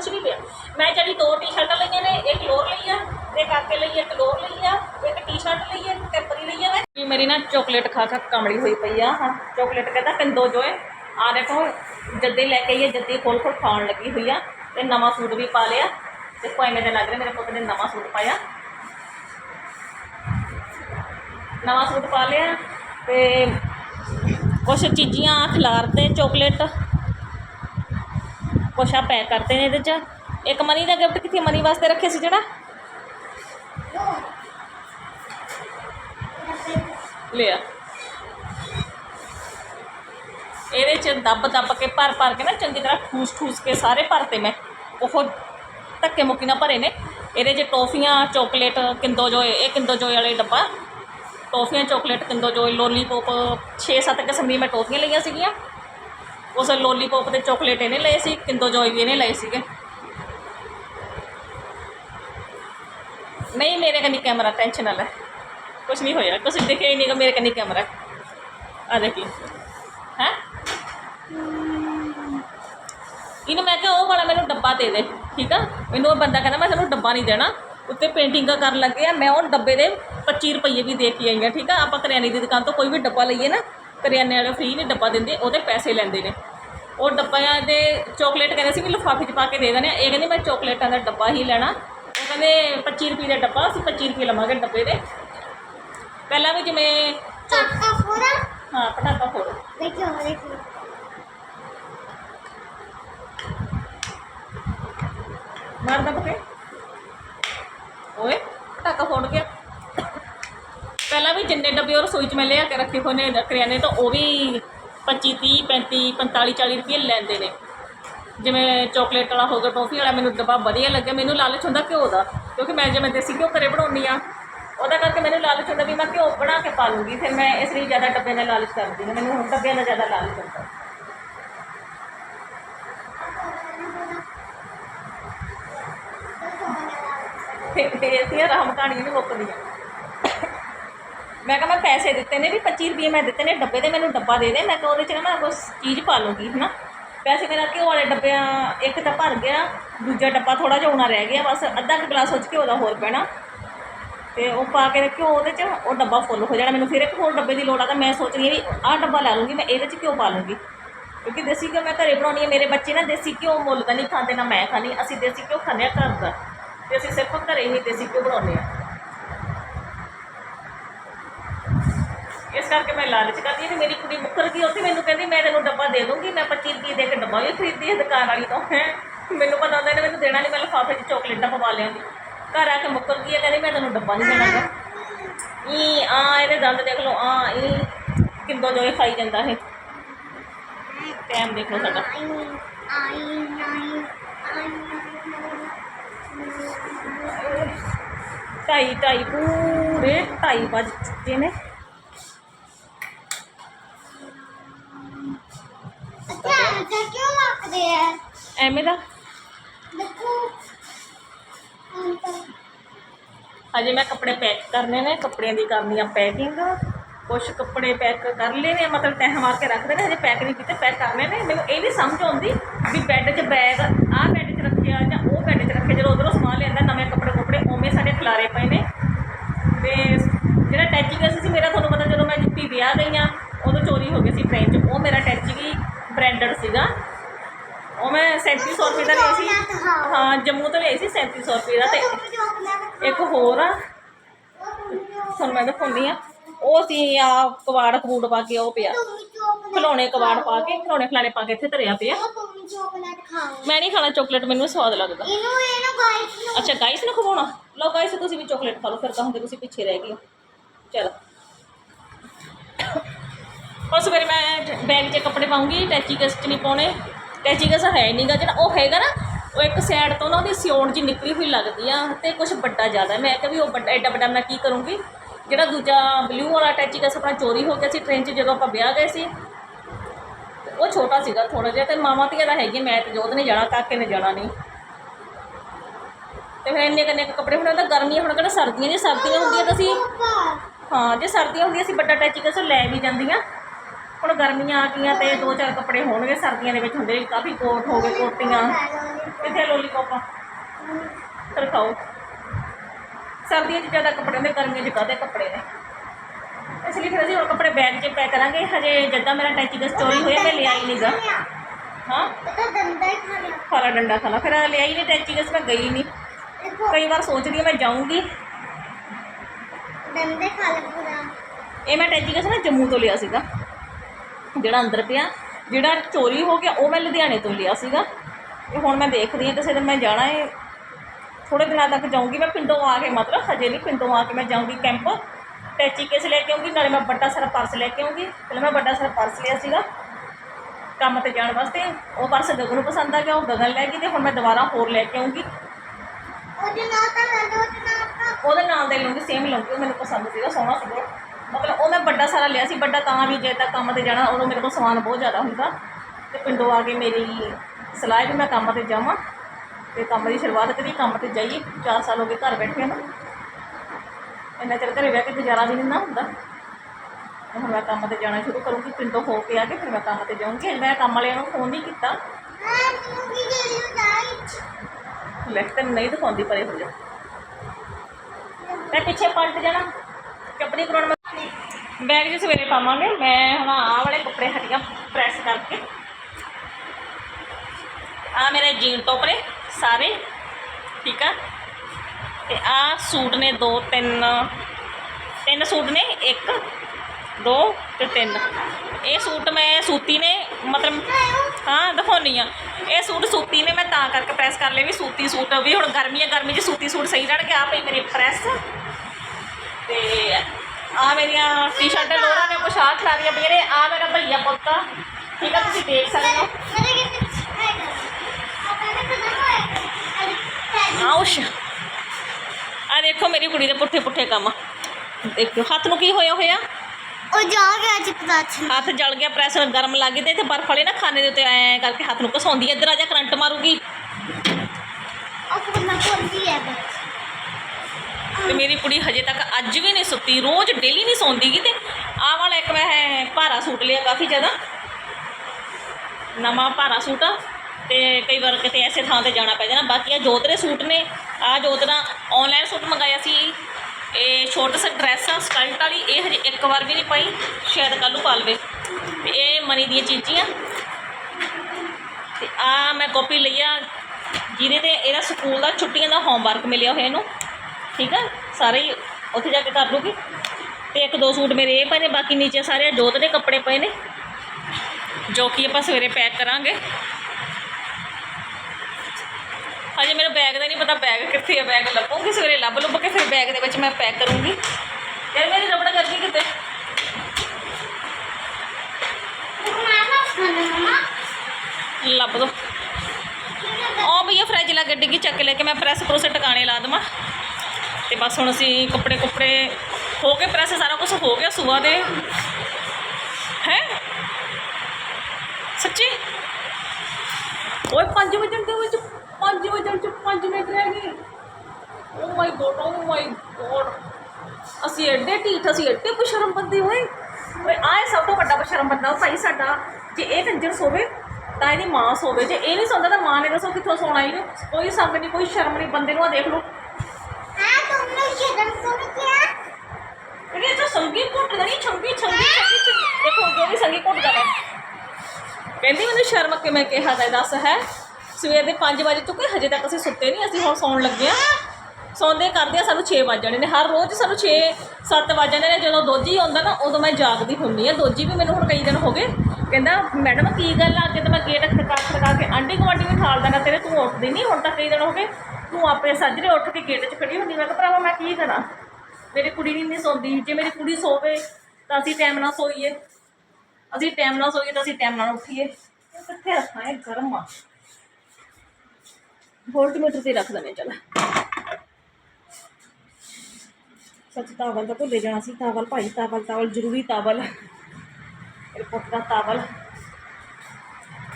Speaker 1: ਬਸ ਹੋਰ ਮੈਂ ਕੁਝ ਨਹੀਂ ਲਿਆ ਮੈਂ ਜਿਹੜੀ ਦੋ ਟੀ-ਸ਼ਰਟਾਂ ਲਈਆਂ ਨੇ ਇੱਕ ਲੋਰ ਲਈ ਆ ਤੇ ਕਾਕੇ ਲਈ ਇੱਕ ਲੋਰ ਲਈ ਆ ਇੱਕ ਟੀ-ਸ਼ਰਟ ਲਈ ਆ ਇੱਕ ਕੈਪਰੀ ਲਈ ਆ ਮੈਂ ਵੀ ਮੇਰੀ ਨਾ ਚਾਕਲੇਟ ਖਾ ਖਾ ਕਮੜੀ ਹੋਈ ਪਈ ਆ ਹਾਂ ਚਾਕਲੇਟ ਕਹਿੰਦਾ ਕੰਦੋ ਜੋਏ ਆ ਦੇਖੋ ਜੱਦੇ ਲੈ ਕੇ ਆਈਏ ਜੱਦੇ ਖੋਲ ਖੋਲ ਖਾਣ ਲੱਗੀ ਹੋਈ ਆ ਤੇ ਨਵਾਂ ਸੂਟ ਵੀ ਪਾ ਲਿਆ ਦੇਖੋ ਐਵੇਂ ਦੇ ਲੱਗ ਰਿਹਾ ਮੇਰੇ ਪੁੱਤ ਨੇ ਨਵਾਂ ਸੂਟ ਪਾਇਆ ਨਵਾਂ ਸੂਟ ਪਾ ਲਿਆ ਤੇ ਕੁਛ ਚੀਜ਼ੀਆਂ ਖਿਲਾਰ ਤੇ ਚਾਕਲੇਟ ਕੁਛ ਆ ਪੈਕ ਕਰਤੇ ਨੇ ਇਹਦੇ ਚ। ਇੱਕ ਮਨੀ ਦਾ ਗਿਫਟ ਕਿੱਥੇ ਮਨੀ ਵਾਸਤੇ ਰੱਖਿਆ ਸੀ ਜਿਹੜਾ? ਲਿਆ। ਇਹਦੇ ਚ ਦੱਬ ਦੱਬ ਕੇ ਭਰ ਭਰ ਕੇ ਨਾ ਚੰਗੀ ਤਰ੍ਹਾਂ ਠੂਸ ਠੂਸ ਕੇ ਸਾਰੇ ਭਰਤੇ ਮੈਂ। ਬਹੁਤ ਧੱਕੇ ਮੁੱਕੀ ਨਾਲ ਭਰੇ ਨੇ। ਇਹਦੇ ਚ ਟੋਫੀਆਂ ਚਾਕਲੇਟ ਕਿੰਦੋ ਜੋਏ, ਇਹ ਕਿੰਦੋ ਜੋਏ ਵਾਲੇ ਡੱਬਾ। ਟੋਫੀਆਂ ਚਾਕਲੇਟ ਕਿੰਦੋ ਜੋਏ ਲੋਲੀਪੌਪ 6-7 ਕਿਸਮ ਦੀਆਂ ਮੈਂ ਟੋਫੀਆਂ ਲਈਆਂ ਸੀਗੀਆਂ। ਉਸ ਲੋਲੀਪੌਪ ਤੇ ਚਾਕਲੇਟ ਇਹਨੇ ਲਏ ਸੀ, ਕਿੰਦੋ ਜੋਏ ਵੀ ਇਹਨੇ ਲਏ ਸੀਗੇ। ਨਹੀਂ, ਮੇਰੇ ਕੰਨੀ ਕੈਮਰਾ ਟੈਨਸ਼ਨ ਨਾ ਲੈ। ਕੁਝ ਨਹੀਂ ਹੋਇਆ ਕੁਝ ਦਿਖਿਆ ਹੀ ਨਹੀਂਗਾ ਮੇਰੇ ਕੰਨੀ ਕੈਮਰਾ ਆ ਦੇਖੀ ਹੈ? ਇਹਨੂੰ ਮੈਂ ਕਿਹਾ, ਉਹ ਵਾਲਾ ਮੈਨੂੰ ਡੱਬਾ ਦੇ ਦੇ, ਠੀਕ ਆ? ਮੈਨੂੰ ਉਹ ਬੰਦਾ ਕਹਿੰਦਾ, ਮੈਂ ਤੈਨੂੰ ਡੱਬਾ ਨਹੀਂ ਦੇਣਾ। ਉੱਤੇ ਪੇਂਟਿੰਗਾਂ ਕਰਨ ਲੱਗੇ ਆ, ਮੈਂ ਉਹ ਡੱਬੇ ਦੇ 25 ਰੁਪਏ ਵੀ ਦੇ ਕੇ ਆਈ ਆ, ਠੀਕ ਆ? ਆਪਾਂ ਕਰਿਆਨੇ ਦੀ ਦੁਕਾਨ ਤੋਂ ਕੋਈ ਵੀ ਡੱਬਾ ਲਈਏ ਨਾ ਕਰਿਆਨੇ ਵਾਲਾ ਫਰੀ ਨੇ ਡੱਬਾ ਦਿੰਦੇ ਉਹਦੇ ਪੈਸੇ ਲੈਂਦੇ ਨੇ। ਉਹ ਡੱਬਿਆਂ ਦੇ ਚਾਕਲੇਟ ਕਹਿੰਦੇ ਸੀ ਵੀ ਲਿਫਾਫੇ 'ਚ ਪਾ ਕੇ ਦੇ ਦੇਣੇ ਇਹ ਕਹਿੰਦੇ ਮੈਂ ਚਾਕਲੇਟਾਂ ਦਾ ਡੱਬਾ ਹੀ ਲੈਣਾ। ਉਹ ਕਹਿੰਦੇ 25 ਰੁਪਏ ਦਾ ਡੱਬਾ ਅਸੀਂ 25 ਰੁਪਏ ਲਵਾਂਗੇ ਡੱਬੇ ਦੇ। ਪਹਿਲਾਂ ਵੀ ਜਿਵੇਂ
Speaker 2: ਪਟਾਕਾ ਫੋੜਾ।
Speaker 1: ਹਾਂ ਪਟਾਕਾ ਫੋੜਾ।
Speaker 2: ਦੇਖੋ ਦੇਖੋ
Speaker 1: ਮਾਰ ਦੱਬ ਕੇ। ਓਏ ਪਟਾਕਾ ਫੋੜ ਗਿਆ। ਪਹਿਲਾਂ ਵੀ ਜਿੰਨੇ ਡੱਬੇ ਉਹ ਰਸੋਈ 'ਚ ਮੈਂ ਲਿਆ ਕੇ ਰੱਖੇ ਹੋਏ ਨੇ ਕਰਿਆਨੇ ਤਾਂ, ਉਹ ਵੀ 25 30 35 45 40 ਰੁਪਏ ਲੈਂਦੇ ਨੇ। ਜਿਵੇਂ ਚਾਕਲੇਟ ਵਾਲਾ ਹੋ ਗਿਆ, ਟੌਫੀ ਵਾਲਾ, ਮੈਨੂੰ ਡੱਬਾ ਵਧੀਆ ਲੱਗਿਆ। ਮੈਨੂੰ ਲਾਲਚ ਹੁੰਦਾ ਘਿਓ ਦਾ, ਕਿਉਂਕਿ ਮੈਂ ਜਿਵੇਂ ਦੇਸੀ ਘਿਓ ਘਰੇ ਬਣਾਉਂਦੀ ਆ ਉਹਦਾ ਕਰਕੇ ਮੈਨੂੰ ਲਾਲਚ ਹੁੰਦਾ ਵੀ ਮੈਂ ਘਿਓ ਬਣਾ ਕੇ ਪਾ ਲੂੰਗੀ, ਫਿਰ ਮੈਂ ਇਸ ਲਈ ਜ਼ਿਆਦਾ ਡੱਬੇ ਦਾ ਲਾਲਚ ਕਰਦੀ ਹਾਂ। ਮੈਨੂੰ ਹੁਣ ਡੱਬਿਆਂ ਦਾ ਜ਼ਿਆਦਾ ਲਾਲਚ ਹੁੰਦਾ। ਫਿਰ ਫਿਰ ਇਹ ਰਾਮ ਕਹਾਣੀਆਂ ਨਹੀਂ ਮੁੱਕਦੀਆਂ ਮੈਂ ਕਿਹਾ ਮੈਂ ਪੈਸੇ ਦਿੱਤੇ ਨੇ ਵੀ 25 ਰੁਪਏ ਮੈਂ ਦਿੱਤੇ ਨੇ, ਡੱਬੇ ਦੇ ਮੈਨੂੰ ਡੱਬਾ ਦੇ ਦੇ, ਮੈਂ ਕਿਹਾ ਉਹਦੇ ਚ ਨਾ ਮੈਂ ਕੁਛ ਚੀਜ਼ ਪਾ ਲੂੰਗੀ ਹਨਾ। ਪੈਸੇ ਮੇਰਾ ਘਿਓ ਵਾਲੇ ਡੱਬਿਆਂ, ਇੱਕ ਤਾਂ ਭਰ ਗਿਆ, ਦੂਜਾ ਡੱਬਾ ਥੋੜਾ ਜਿਹਾ ਹੋਣਾ ਰਹਿ ਗਿਆ, ਬਸ ਅੱਧਾ ਕੁ ਗਲਾਸ ਉਹ 'ਚ ਘਿਓ ਦਾ ਹੋਰ ਪੈਣਾ। ਤੇ ਉਹ ਪਾ ਕੇ ਘਿਓ ਉਹਦੇ 'ਚ, ਉਹ ਡੱਬਾ ਫੁੱਲ ਹੋ ਜਾਣਾ। ਮੈਨੂੰ ਫਿਰ ਇੱਕ ਹੋਰ ਡੱਬੇ ਦੀ ਲੋੜ ਆ, ਤਾਂ ਮੈਂ ਸੋਚ ਰਹੀ ਹਾਂ ਵੀ ਆਹ ਡੱਬਾ ਲੈ ਲੂੰਗੀ ਮੈਂ ਇਹਦੇ 'ਚ ਘਿਓ ਪਾ ਲੂੰਗੀ ਕਿਉਂਕਿ ਦੇਸੀ ਘਿਓ ਮੈਂ ਘਰੇ ਬਣਾਉਣੀ ਹੈ ਮੇਰੇ ਬੱਚੇ ਨਾ ਦੇਸੀ ਘਿਓ ਮੁੱਲ ਦਾ ਨਹੀਂ ਖਾਂਦੇ, ਨਾ ਮੈਂ ਖਾਂਦੀ, ਅਸੀਂ ਦੇਸੀ ਘਿਓ ਖਾਂਦੇ ਹਾਂ ਘਰ ਦਾ। ਤੇ ਅਸੀਂ ਸਿਰਫ ਘਰੇ ਹੀ ਦੇਸੀ ਘਿਓ ਬਣਾਉਂਦੇ ਹਾਂ ਇਸ ਕਰਕੇ ਮੈਂ ਲਾਲਚ ਕਰਦੀ ਹਾਂ ਕਿ ਮੇਰੀ ਕੁੜੀ ਮੁੱਕਰ ਗਈ ਉੱਥੇ ਮੈਨੂੰ ਕਹਿੰਦੀ, ਮੈਂ ਤੈਨੂੰ ਡੱਬਾ ਦੇ ਦੂੰਗੀ, ਮੈਂ 25 ਰੁਪਏ ਦੇ ਕੇ ਡੱਬਾ ਵੀ ਖਰੀਦੀ ਹੈ ਦੁਕਾਨ ਵਾਲੀ ਤੋਂ, ਹੈ? ਮੈਨੂੰ ਪਤਾ ਹੁੰਦਾ ਇਹਨੇ ਮੈਨੂੰ ਦੇਣਾ ਨਹੀਂ ਮੈਂ ਲਿਫਾਫੇ 'ਚ ਚਾਕਲੇਟਾਂ ਪਵਾ ਲਿਆਉਂਦੀ ਘਰ ਆ ਕੇ ਮੁੱਕਰ ਗਈ ਹੈ, ਕਹਿੰਦੀ, ਮੈਂ ਤੈਨੂੰ ਡੱਬਾ ਨਹੀਂ ਦੇਣਾਗਾ ਈ, ਆ, ਇਹਦੇ ਦੰਦ ਦੇਖ ਲਓ, ਆ ਇਹ ਕਿੰਦੋ ਜੋ ਇਹ ਖਾਈ ਜਾਂਦਾ ਹੈ ਟਾਈਮ ਦੇਖ ਲਓ ਸਾਡਾ। ਢਾਈ ਢਾਈ, ਪੂਰੇ ਢਾਈ ਵੱਜ ਨੇ। ਐਵੇਂ ਦਾ? ਅਜੇ ਮੈਂ ਕੱਪੜੇ ਪੈਕ ਕਰਨੇ ਨੇ ਕੱਪੜਿਆਂ ਦੀ ਕਰਨੀ ਆ ਪੈਕਿੰਗ ਕੁਝ ਕੱਪੜੇ ਪੈਕ ਕਰ ਲਏ ਨੇ ਮਤਲਬ ਤੈਹ ਮਾਰ ਕੇ ਰੱਖਦੇ ਨੇ ਹਜੇ ਪੈਕ ਨਹੀਂ ਕੀਤੇ ਪੈਕ ਕਰਨੇ ਨੇ। ਮੈਨੂੰ ਇਹ ਵੀ ਸਮਝ ਆਉਂਦੀ ਵੀ ਬੈੱਡ 'ਚ ਬੈਗ ਆਹ ਬੈੱਡ 'ਚ ਰੱਖਿਆ ਜਾਂ ਉਹ ਬੈੱਡ 'ਚ ਰੱਖਿਆ ਜਦੋਂ ਉਧਰੋਂ ਸਮਾਨ ਲਿਆਂਦਾ ਨਵੇਂ ਕੱਪੜੇ ਕੁਪੜੇ ਉਵੇਂ ਸਾਡੇ ਖਿਲਾਰੇ ਪਏ ਨੇ। ਤੇ ਜਿਹੜਾ ਟੈਚੀ ਗਿਆ ਸੀ ਮੇਰਾ ਤੁਹਾਨੂੰ ਪਤਾ ਜਦੋਂ ਮੈਂ ਜੁੱਤੀ ਵਿਆਹ ਗਈ ਆ ਉਦੋਂ ਚੋਰੀ ਹੋ ਗਈ ਸੀ ਟ੍ਰੇਨ 'ਚ ਉਹ ਮੇਰਾ ਟੈਚੀ ਵੀ ਬ੍ਰਾਂਡਡ ਸੀਗਾ। ਉਹ ਮੈਂ 3700 ਰੁਪਏ ਦਾ ਲਿਆ ਸੀ। ਹਾਂ, ਜੰਮੂ ਤੋਂ ਲਿਆਈ ਸੀ 3700 ਰੁਪਏ ਦਾ ਤੇ ਇੱਕ ਹੋਰ ਆ। ਤੁਹਾਨੂੰ ਮੈਂ ਦਿਖਾਉਂਦੀ ਆ। ਉਹ ਸੀ ਆ ਕਵਾੜ ਕਬੂੜ ਪਾ ਕੇ ਉਹ ਪਿਆ। ਖਿਲੌਣੇ ਕਵਾੜ ਪਾ ਕੇ, ਖਿਲੌਣੇ ਖਿਲਾਣੇ ਪਾ ਕੇ ਇੱਥੇ ਧਰਿਆ ਪਿਆ। ਮੈਂ ਨਹੀਂ ਖਾਣਾ ਚਾਕਲੇਟ ਮੈਨੂੰ ਸਵਾਦ ਲੱਗਦਾ।
Speaker 2: ਇਹਨੂੰ ਇਹਨੂੰ ਗਾਇਸ ਨੂੰ
Speaker 1: ਅੱਛਾ ਗਾਈਸ ਨੂੰ ਖਵਾਉਣਾ? ਲਓ ਗਾਈਸ ਤੁਸੀਂ ਵੀ ਚਾਕਲੇਟ ਖਾ ਲਓ, ਫਿਰ ਕਹੋਗੇ ਤੁਸੀਂ ਪਿੱਛੇ ਰਹਿ ਗਏ ਚਲੋ। ਉਸ ਵੇਲੇ ਮੈਂ ਬੈਗ 'ਚ ਕੱਪੜੇ ਪਾਉਂਗੀ, ਟੈਚੀ ਕਸ ਨਹੀਂ ਪਾਉਣੇ। ਟੈਚੀਕਸ ਹੈ ਨਹੀਂਗਾ ਜਿਹੜਾ ਉਹ ਹੈਗਾ ਨਾ, ਉਹ ਇੱਕ ਸਾਈਡ ਤੋਂ ਨਾ ਉਹਦੀ ਸਿਉਣ ਜੀ ਨਿਕਲੀ ਹੋਈ ਲੱਗਦੀ ਆ ਤੇ ਕੁਝ ਵੱਡਾ ਜ਼ਿਆਦਾ। ਮੈਂ ਕਿਹਾ ਵੀ ਉਹ ਵੱਡਾ, ਐਡਾ ਵੱਡਾ ਮੈਂ ਕੀ ਕਰੂੰਗੀ? ਜਿਹੜਾ ਦੂਜਾ ਬਲੂ ਵਾਲਾ ਟੈਚੀਕਸ ਆਪਣਾ ਚੋਰੀ ਹੋ ਗਿਆ ਸੀ ਟ੍ਰੇਨ 'ਚ ਜਦੋਂ ਆਪਾਂ ਵਿਆਹ ਗਏ ਸੀ। ਉਹ ਛੋਟਾ ਸੀਗਾ ਥੋੜਾ ਜਿਹਾ ਤੇ ਮਾਮਾ ਧੀਆ ਦਾ ਹੈਗੀ ਮੈਂ ਤੇ ਜੋਧ ਨੇ ਜਾਣਾ, ਕਾਕੇ ਨੇ ਜਾਣਾ ਨਹੀਂ। ਤੇ ਫਿਰ ਇੰਨੇ ਕੰਨੇ ਕੱਪੜੇ ਹੁਣ ਤਾਂ ਗਰਮੀਆਂ, ਹੁਣ ਕਿਹੜਾ ਸਰਦੀਆਂ ਜੇ ਸਰਦੀਆਂ ਹੁੰਦੀਆਂ ਤਾਂ ਅਸੀਂ ਹਾਂ, ਜੇ ਸਰਦੀਆਂ ਹੁੰਦੀਆਂ ਸੀ, ਵੱਡਾ ਟੈਚੀਕਸ ਲੈ ਵੀ ਜਾਂਦੀਆਂ। ਹੁਣ ਗਰਮੀਆਂ ਆ ਗਈਆਂ ਤੇ ਦੋ ਚਾਰ ਕੱਪੜੇ ਹੋਣਗੇ ਸਰਦੀਆਂ ਦੇ ਵਿੱਚ ਹੁੰਦੇ ਨੇ ਕਾਫੀ ਕੋਟ ਹੋ ਗਏ ਕੋਟੀਆਂ। ਕਿੱਥੇ ਲੋਲੀਪੌਪਾਂ ਫਿਰ ਖਾਓ। ਸਰਦੀਆਂ 'ਚ ਜ਼ਿਆਦਾ ਕੱਪੜੇ ਹੁੰਦੇ ਗਰਮੀਆਂ 'ਚ ਕਾਹਦੇ ਕੱਪੜੇ ਨੇ? ਇਸ ਲਈ ਫਿਰ ਅਸੀਂ ਹੁਣ ਕੱਪੜੇ ਬੈਗ 'ਚ ਪੈਕ ਕਰਾਂਗੇ। ਹਜੇ ਜਿੱਦਾਂ ਮੇਰਾ ਟੈਚੀ ਕਸ ਚੋਰੀ ਹੋਇਆ ਮੈਂ ਲਿਆ ਹੀ ਨਹੀਂਗਾ। ਹਾਂ? ਖਾਲਾ ਡੰਡਾ ਖਾਲਾ। ਫਿਰ ਲਿਆ ਹੀ ਨਹੀਂ ਟੈਚੀ ਕਸ ਮੈਂ ਗਈ ਨਹੀਂ। ਕਈ ਵਾਰ ਸੋਚਦੀ ਹਾਂ ਮੈਂ ਜਾਊਂਗੀ।
Speaker 2: ਦੰਦੇ ਖਾ ਲਿਆ ਪੂਰਾ।
Speaker 1: ਇਹ ਮੈਂ ਟੈਚੀਕਸ ਨਾ ਜੰਮੂ ਤੋਂ ਲਿਆ ਸੀਗਾ। ਜਿਹੜਾ ਅੰਦਰ ਪਿਆ ਜਿਹੜਾ ਚੋਰੀ ਹੋ ਗਿਆ ਉਹ ਮੈਂ ਲੁਧਿਆਣੇ ਤੋਂ ਲਿਆ ਸੀਗਾ। ਤੇ ਹੁਣ ਮੈਂ ਦੇਖਦੀ ਹਾਂ ਕਿਸੇ ਦਿਨ ਮੈਂ ਜਾਣਾ ਹੈ ਥੋੜੇ ਦਿਨਾਂ ਤੱਕ ਜਾਊਂਗੀ ਮੈਂ ਪਿੰਡੋਂ ਆ ਕੇ ਮਤਲਬ ਹਜੇ ਨਹੀਂ ਪਿੰਡੋਂ ਆ ਕੇ ਮੈਂ ਜਾਊਂਗੀ ਕੈਂਪ। ਟੈਚੀਕਸ ਲੈ ਕੇ ਆਉਂਗੀ ਨਾਲੇ ਮੈਂ ਵੱਡਾ ਸਾਰਾ ਪਰਸ ਲੈ ਕੇ ਆਉਂਗੀ ਪਹਿਲਾਂ ਮੈਂ ਵੱਡਾ ਸਾਰਾ ਪਰਸ ਲਿਆ ਸੀਗਾ ਕੰਮ ਤੇ ਜਾਣ ਵਾਸਤੇ। ਉਹ ਪਰਸ ਗਗਨ ਨੂੰ ਪਸੰਦ ਆ ਗਿਆ ਉਹ ਗਗਨ ਲੈ ਗਈ ਤੇ ਹੁਣ ਮੈਂ ਦੁਬਾਰਾ ਹੋਰ ਲੈ ਕੇ ਆਉਂਗੀ
Speaker 2: ਉਹਦੇ ਨਾਲ ਤਾਂ ਉਹਦੇ ਨਾਲ
Speaker 1: ਉਹਦੇ ਨਾਲ ਦੇ ਲੂੰਗੀ ਸੇਮ ਲੂੰਗੀ ਉਹ ਮੈਨੂੰ ਪਸੰਦ ਸੀਗਾ ਸੋਹਣਾ ਸੀਗਾ। ਮਤਲਬ ਉਹ ਮੈਂ ਵੱਡਾ ਸਾਰਾ ਲਿਆ ਸੀ, ਵੱਡਾ ਤਾਂ ਵੀ ਜੇ ਤਾਂ ਕੰਮ ਤੇ ਜਾਣਾ, ਉਦੋਂ ਮੇਰੇ ਕੋਲ ਸਮਾਨ ਬਹੁਤ ਜ਼ਿਆਦਾ ਹੁੰਦਾ। ਤੇ ਪਿੰਡੋਂ ਆ ਕੇ ਮੇਰੀ ਸਲਾਹ ਵੀ ਮੈਂ ਕੰਮ ਤੇ ਜਾਵਾਂ ਤੇ ਕੰਮ ਦੀ ਸ਼ੁਰੂਆਤ ਕਰੀ ਕੰਮ ਤੇ ਜਾਈਏ। 4 ਸਾਲ ਹੋ ਗਏ ਘਰ ਬੈਠੇ ਨੂੰ। ਇੰਨਾ ਚਿਰ ਘਰੇ ਬਹਿ ਕੇ ਗੁਜ਼ਾਰਾ ਵੀ ਨਹੀਂ ਨਾ ਹੁੰਦਾ। ਹੁਣ ਮੈਂ ਕੰਮ ਤੇ ਜਾਣਾ ਸ਼ੁਰੂ ਕਰੂੰਗੀ, ਪਿੰਡੋਂ ਹੋ ਕੇ ਆ ਕੇ ਫਿਰ ਮੈਂ ਕੰਮ ਤੇ ਜਾਊਂਗੀ। ਹਜੇ ਮੈਂ ਕੰਮ ਵਾਲਿਆਂ ਨੂੰ ਫੋਨ ਨਹੀਂ ਕੀਤਾ।
Speaker 2: ਹਾਂ
Speaker 1: ਨਹੀਂ ਦਿਖਾਉਂਦੀ ਪਰੇ ਹੋ ਜਾ। ਮੈਂ ਪਿੱਛੇ ਪਲਟ ਜਾਣਾ। ਕੱਪੜੇ ਕਰਾਉਣ ਮੈਂ। ਬੈਗ 'ਚ ਸਵੇਰੇ ਪਾਵਾਂਗੇ। ਮੈਂ ਹੁਣ ਆਹ ਵਾਲੇ ਕੱਪੜੇ ਹਟੀਆਂ ਪ੍ਰੈਸ ਕਰਕੇ। ਆ ਮੇਰੇ ਜੀਨ ਟੌਪ ਨੇ ਸਾਰੇ, ਠੀਕ ਆ? ਤੇ ਆ ਸੂਟ ਨੇ ਦੋ, ਤਿੰਨ ਤਿੰਨ ਸੂਟ ਨੇ, ਇੱਕ, ਦੋ ਤੇ ਤਿੰਨ। ਇਹ ਸੂਟ ਮੈਂ ਸੂਤੀ ਨੇ, ਮਤਲਬ, ਹਾਂ, ਦਿਖਾਉਣੀ ਆ। ਇਹ ਸੂਟ ਸੂਤੀ ਨੇ, ਮੈਂ ਤਾਂ ਕਰਕੇ ਪ੍ਰੈਸ ਕਰ ਲਏ ਵੀ ਸੂਤੀ ਸੂਟ ਵੀ ਹੁਣ ਗਰਮੀ ਆ, ਗਰਮੀ 'ਚ ਸੂਤੀ ਸੂਟ ਸਹੀ ਰਹਿਣਗੇ। ਆ ਪਈ ਮੇਰੀ ਪ੍ਰੈਸ ਤੇ ਆ ਮੇਰੀਆਂ ਟੀ-ਸ਼ਰਟਾਂ ਲੋਰਾਂ ਨੇ ਪੋਸ਼ਾਕ ਖਿਲਾਰੀਆਂ ਪਈਆਂ ਨੇ। ਆ ਮੇਰਾ ਭਈਆ ਪੁੱਤ ਠੀਕ ਆ, ਤੁਸੀਂ ਦੇਖ ਸਕਦੇ ਹੋ। ਆਉਸ਼ ਆ ਦੇਖੋ ਮੇਰੀ ਕੁੜੀ ਦੇ ਪੁੱਠੇ ਪੁੱਠੇ ਕੰਮ। ਦੇਖੋ ਹੱਥ ਨੂੰ ਕੀ ਹੋਇਆ ਹੋਇਆ?
Speaker 2: ਉਹ ਜਾ ਗਿਆ ਜੀ
Speaker 1: ਹੱਥ ਜਲ ਗਿਆ ਪ੍ਰੈਸਰ ਗਰਮ ਲੱਗ ਗਈ ਤੇ ਇੱਥੇ ਬਰਫ ਵਾਲੇ ਨਾ ਖਾਣੇ ਦੇ ਉੱਤੇ ਐ ਕਰਕੇ ਹੱਥ ਨੂੰ ਘਸਾਉਂਦੀ ਐ। ਇੱਧਰ ਆ ਜਾ, ਕਰੰਟ ਮਾਰੂਗੀ।
Speaker 2: ਉਹ ਕਿੰਨਾ ਕੋਲਦੀ ਹੈ ਬਸ
Speaker 1: ਤੇ ਮੇਰੀ ਕੁੜੀ ਹਜੇ ਤੱਕ ਅੱਜ ਵੀ ਨਹੀਂ ਸੁੱਤੀ, ਰੋਜ਼ ਡੇਲੀ ਨਹੀਂ ਸੌਂਦੀ ਗੀ ਤੇ ਆਹ ਵਾਲਾ ਇੱਕ ਮੈਂ ਭਾਰਾ ਸੂਟ ਲਿਆ ਕਾਫੀ ਜ਼ਿਆਦਾ। ਨਵਾਂ ਭਾਰਾ ਸੂਟ ਆ ਤੇ ਕਈ ਵਾਰ ਕਿਤੇ ਐਸੇ ਥਾਂ ਤੇ ਜਾਣਾ ਪੈ ਜਾਣਾ। ਬਾਕੀ ਆ ਜੋਤਰੇ ਸੂਟ ਨੇ ਆ ਜੋਤਰਾ ਆਨਲਾਈਨ ਸੂਟ ਮੰਗਾਇਆ ਸੀ। ਇਹ ਛੋਟਾ ਸਾ ਡਰੈਸ ਆ ਸਟਾਈਲ ਵਾਲੀ, ਇਹ ਹਜੇ ਇੱਕ ਵਾਰ ਵੀ ਨਹੀਂ ਪਾਈ, ਸ਼ਾਇਦ ਕੱਲ੍ਹ ਨੂੰ ਪਾ ਲਵੇ। ਤੇ ਇਹ ਮਨੀ ਦੀਆਂ ਚੀਜ਼ੀਆਂ। ਤੇ ਆ ਮੈਂ ਕਾਪੀ ਲਈ ਆ, ਜਿਹਦੇ ਤੇ ਇਹਦਾ ਸਕੂਲ ਦਾ ਛੁੱਟੀਆਂ ਦਾ ਹੋਮਵਰਕ ਮਿਲਿਆ ਹੋਇਆ ਇਹਨੂੰ। ਠੀਕ ਆ? ਸਾਰੇ ਹੀ ਉੱਥੇ ਜਾ ਕੇ ਕਰ ਲੂਗੀ। ਤੇ ਇੱਕ ਦੋ ਸੂਟ ਮੇਰੇ ਇਹ ਪਏ ਨੇ, ਬਾਕੀ ਨੀਚੇ ਸਾਰੇ ਜੋਤ ਦੇ ਕੱਪੜੇ ਪਏ ਨੇ, ਜੋ ਕਿ ਆਪਾਂ ਸਵੇਰੇ ਪੈਕ ਕਰਾਂਗੇ। ਹਜੇ ਮੇਰੇ ਬੈਗ ਦਾ ਨਹੀਂ ਪਤਾ ਬੈਗ ਕਿੱਥੇ ਹੈ ਬੈਗ ਲੱਭੂਗੀ ਸਵੇਰੇ ਲੱਭ ਲੁੱਭ ਕੇ, ਫਿਰ ਬੈਗ ਦੇ ਵਿੱਚ ਮੈਂ ਪੈਕ ਕਰੂੰਗੀ। ਯਾਰ ਮੇਰੀ ਰਬੜ ਕਰ ਗਈ ਕਿਤੇ? ਲੱਭ ਦੋ। ਉਹ ਭਈਆ ਫਰਿੱਜ ਲਾ ਕੇ ਡਿੱਗੀ, ਚੱਕ ਲੈ ਕੇ ਮੈਂ ਪ੍ਰੈਸ ਪ੍ਰੋਸੇ ਟਿਕਾਣੇ ਲਾ ਦੇਵਾਂ। ਤੇ ਬਸ ਹੁਣ ਅਸੀਂ ਕੱਪੜੇ ਕੁੱਪੜੇ ਹੋ ਕੇ ਪ੍ਰੈਸ ਸਾਰਾ ਕੁਝ ਹੋ ਗਿਆ ਸਵੇਰ ਦੇ। ਹੈ? ਸੱਚੀ? ਓਏ 5 ਵਜੇ ਦੇ ਵਿੱਚ 5 ਵਜੇ ਚ 5 ਮਿੰਟ ਰਹਿ ਗਏ। Oh my god, oh my god. ਅਸੀਂ ਐਡੇ ਢੀਠ, ਅਸੀਂ ਐਡੇ ਬਸ਼ਰਮ ਬੰਦੇ ਹੋਏ। ਓਏ ਆਹ ਸਭ ਤੋਂ ਵੱਡਾ ਬਸ਼ਰਮ ਬੰਦਾ ਭਾਈ ਸਾਡਾ। ਜੇ ਇਹ ਕੰਜਰ ਸੋਵੇ, ਤਾਂ ਇਹਦੀ ਮਾਂ ਸੋਵੇ। ਜੇ ਇਹ ਨਹੀਂ ਸੌਂਦਾ, ਤਾਂ ਮਾਂ ਨੇ ਦੱਸੋ ਕਿੱਥੋਂ ਸੌਣਾ ਇਹਨੂੰ। ਕੋਈ ਸੰਗ ਨਹੀਂ, ਕੋਈ ਸ਼ਰਮ ਨਹੀਂ, ਬੰਦੇ ਨੂੰ ਆ ਦੇਖ ਲਓ
Speaker 2: ਹਾਂ ਤੁਮਨੇ ਸ਼ਗਨ ਸੁਣ ਕਿਆ
Speaker 1: ਇਹਦੇ ਤਾਂ ਸੰਗੀ ਘੁੱਟ ਨਹੀਂ, ਛੰਗੀ ਛੰਗੀ ਛੰਗੀ ਦੇਖੋ, ਜੋ ਵੀ ਸੰਗੀ ਘੁੱਟ ਜਾਣਾ ਕਹਿੰਦੀ ਮੈਨੂੰ ਸ਼ਰਮ ਕਿ ਕਿਹਾ ਤਾਂ ਦੱਸ ਹੈ। ਸਵੇਰ ਦੇ 5 ਵਜੇ ਚੁੱਕੇ ਹਜੇ ਤੱਕ ਅਸੀਂ ਸੁੱਤੇ ਨਹੀਂ, ਅਸੀਂ ਹੁਣ ਸੌਣ ਲੱਗੇ ਆ ਸੌਂਦੇ ਕਰਦੇ ਆ ਸਾਨੂੰ 6 ਵੱਜ ਜਾਣੇ ਨੇ। ਹਰ ਰੋਜ਼ ਸਾਨੂੰ 6 7 ਵੱਜ ਜਾਂਦੇ ਨੇ। ਜਦੋਂ ਦੋਜੀ ਆਉਂਦਾ ਨਾ, ਉਦੋਂ ਮੈਂ ਜਾਗਦੀ ਹੁੰਦੀ ਆ ਦੋਜੀ ਵੀ ਮੈਨੂੰ ਹੁਣ ਕਈ ਦਿਨ ਹੋ ਗਏ। ਕਹਿੰਦਾ, ਮੈਡਮ, ਕੀ ਗੱਲ ਆ? ਅੱਗੇ ਤਾਂ ਮੈਂ ਗੇਟ ਖੜਕਾ ਖੜਕਾ ਕੇ ਆਂਢੀ ਗੁਆਂਢੀ ਵੀ ਠਾਲ ਦੇਣਾ ਤੇਰੇ, ਤੂੰ ਉੱਠਦੀ ਨਹੀਂ। ਹੁਣ ਤਾਂ ਕਈ ਦਿਨ ਹੋ ਗਏ। ਤੂੰ ਆਪਣੇ ਸੱਜਰੇ ਉੱਠ ਕੇ ਗੇਟ 'ਚ ਖੜੀ ਹੁੰਦੀ। ਮੈਂ ਕਿਹਾ, ਭਰਾਵਾ, ਮੈਂ ਕੀ ਕਰਾਂ? ਮੇਰੀ ਕੁੜੀ ਨਹੀਂ ਸੌਂਦੀ। ਜੇ ਮੇਰੀ ਕੁੜੀ ਸੋਵੇ ਤਾਂ ਅਸੀਂ ਟਾਈਮ ਨਾਲ ਸੋਈਏ। ਅਸੀਂ ਟਾਈਮ ਨਾਲ ਸੋਈਏ ਤਾਂ ਅਸੀਂ ਟਾਈਮ ਨਾਲ ਉੱਠੀਏ। ਇਹ ਕਿੱਥੇ ਰੱਖਾਂ, ਇਹ ਗਰਮ ਆ। ਵੋਲਟਮੀਟਰ ਤੇ ਰੱਖ ਦਨੇ ਚਲ। ਸੱਚ ਤਾਵਲ ਦਾ ਭੁੱਲੇ ਜਾਣਾ ਸੀ। ਤਾਵਲ ਭਾਈ, ਤਾਵਲ ਤਾਵਲ, ਜ਼ਰੂਰੀ ਤਾਵਲ। ਇਹ ਪੁੱਤ ਦਾ ਤਾਵਲ।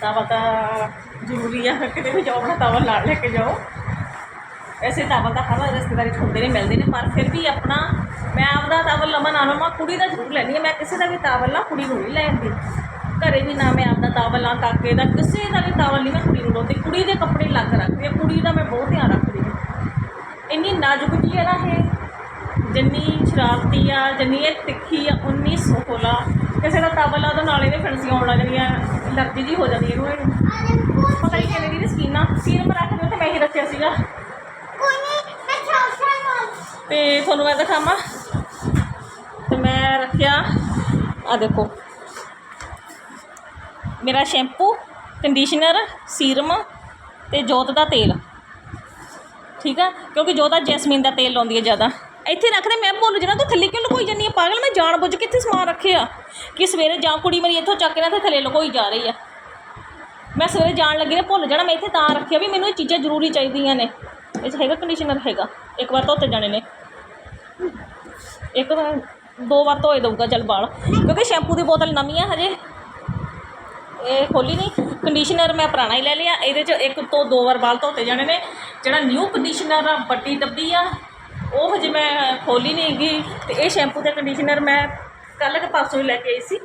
Speaker 1: ਤਾਵਲ ਤਾਂ ਜ਼ਰੂਰੀ ਆ, ਕਿਤੇ ਵੀ ਜਾਓ, ਆਪਣਾ ਤਾਵਲ ਨਾਲ ਲੈ ਕੇ ਜਾਓ। ਵੈਸੇ ਟਾਵਲ ਤਾਂ ਹਰ ਰਿਸ਼ਤੇਦਾਰੀ 'ਚ ਹੁੰਦੇ ਨੇ ਮਿਲਦੇ ਨੇ ਪਰ ਫਿਰ ਵੀ ਆਪਣਾ, ਮੈਂ ਆਪਦਾ ਤਾਵਲ ਲਵਾਂ ਨਾ ਲਵਾਂ ਕੁੜੀ ਦਾ ਜ਼ਰੂਰ ਲੈਣੀ ਹੈ, ਮੈਂ ਕਿਸੇ ਦਾ ਵੀ ਤਾਵਲ ਨਾ ਕੁੜੀ ਨੂੰ ਨਹੀਂ ਲੈਂਦੀ ਘਰੇ ਵੀ ਨਾ ਮੈਂ ਆਪਦਾ ਟਾਵਲ ਨਾ ਕਾਕੇ ਦਾ, ਕਿਸੇ ਦਾ ਵੀ ਤਾਵਲ ਨਹੀਂ ਮੈਂ ਕੁੜੀ ਨੂੰ ਲਾਉਂਦੀ, ਕੁੜੀ ਦੇ ਕੱਪੜੇ ਲੱਗ ਰੱਖਦੀ ਹਾਂ, ਕੁੜੀ ਦਾ ਮੈਂ ਬਹੁਤ ਧਿਆਨ ਰੱਖਦੀ ਹਾਂ। ਇੰਨੀ ਨਾਜ਼ੁਕ ਜੀ ਹੈ ਨਾ ਇਹ, ਜਿੰਨੀ ਸ਼ਰਾਰਤੀ ਆ, ਜਿੰਨੀ ਇਹ ਤਿੱਖੀ ਆ, ਉਨੀ ਸੋਹਲਾ ਕਿਸੇ ਦਾ ਟਾਵਲ ਆ ਉਹਦੇ ਨਾਲੇ ਇਹਦੇ ਫਿਣਸੀਆਂ ਆਉਣ ਲੱਗ ਜਾਂਦੀਆਂ ਅਲਰਜੀ ਜੀ ਹੋ ਜਾਂਦੀ ਇਹਨੂੰ ਇਹਨੂੰ।
Speaker 2: ਆਲੇ ਕੋਈ
Speaker 1: ਪਤਾ ਨਹੀਂ ਕਿਵੇਂ ਦੀ ਸਕੀਨਾ ਸੀਨ ਮੈਂ ਰੱਖ ਦਿਓ ਤੇ ਮੈਂ ਹੀ ਰੱਖਿਆ ਸੀਗਾ। ਤੇ ਤੁਹਾਨੂੰ ਮੈਂ ਦਿਖਾਵਾਂ। ਤੇ ਮੈਂ ਰੱਖਿਆ। ਆ ਦੇਖੋ। ਮੇਰਾ ਸ਼ੈਂਪੂ, ਕੰਡੀਸ਼ਨਰ, ਸੀਰਮ ਤੇ ਜੋਤ ਦਾ ਤੇਲ। ਠੀਕ ਆ? ਕਿਉਂਕਿ ਜੋਤ ਜੈਸਮੀਨ ਦਾ ਤੇਲ ਲਾਉਂਦੀ ਹੈ ਜ਼ਿਆਦਾ। ਇੱਥੇ ਰੱਖਦੇ ਮੈਂ ਭੁੱਲ ਜਾਣਾ। ਤੂੰ ਥੱਲੇ ਕਿਉਂ ਲੁਕੋਈ ਜਾਂਦੀ ਆ? ਪਾਗਲ, ਮੈਂ ਜਾਣ ਬੁੱਝ ਕੇ ਇੱਥੇ ਸਮਾਨ ਰੱਖਿਆ। ਕਿ ਸਵੇਰੇ ਜਾਂ ਕੁੜੀ ਮੇਰੀ ਇੱਥੋਂ ਚੱਕ ਕੇ ਨਾ ਤੇ ਥੱਲੇ ਲੁਕੋਈ ਜਾ ਰਹੀ ਆ। ਮੈਂ ਸਵੇਰੇ ਜਾਣ ਲੱਗੀ ਨੇ ਭੁੱਲ ਜਾਣਾ। ਮੈਂ ਇੱਥੇ ਤਾਂ ਰੱਖਿਆ ਵੀ ਮੈਨੂੰ ਇਹ ਚੀਜ਼ਾਂ ਜ਼ਰੂਰੀ ਚਾਹੀਦੀਆਂ ਨੇ। ਇਹ 'ਚ ਹੈਗਾ ਕੰਡੀਸ਼ਨਰ ਹੈਗਾ। ਇੱਕ ਵਾਰ ਧੋਤੇ ਜਾਣੇ ਨੇ। ਇੱਕ ਵਾਰ, ਦੋ ਵਾਰ ਧੋਏ ਦਊਗਾ ਚੱਲ ਬਾਲ ਕਿਉਂਕਿ ਸ਼ੈਂਪੂ ਦੀ ਬੋਤਲ ਨਵੀਂ ਆ ਹਜੇ। ਇਹ ਖੋਲੀ ਨਹੀਂ ਕੰਡੀਸ਼ਨਰ ਮੈਂ ਪੁਰਾਣਾ ਹੀ ਲੈ ਲਿਆ। ਇਹਦੇ 'ਚ ਇੱਕ ਤੋਂ ਦੋ ਵਾਰ ਵਾਲ ਧੋਤੇ ਜਾਣੇ ਨੇ। ਜਿਹੜਾ ਨਿਊ ਕੰਡੀਸ਼ਨਰ ਆ, ਵੱਡੀ ਡੱਬੀ ਆ, ਉਹ ਹਜੇ ਮੈਂ ਖੋਲੀ ਨਹੀਂ ਹੈਗੀ। ਤੇ ਇਹ ਸ਼ੈਂਪੂ ਤੇ ਕੰਡੀਸ਼ਨਰ ਮੈਂ ਕੱਲ੍ਹ ਕਿ ਪਰਸੋਂ ਹੀ ਲੈ ਕੇ ਆਈ ਸੀ।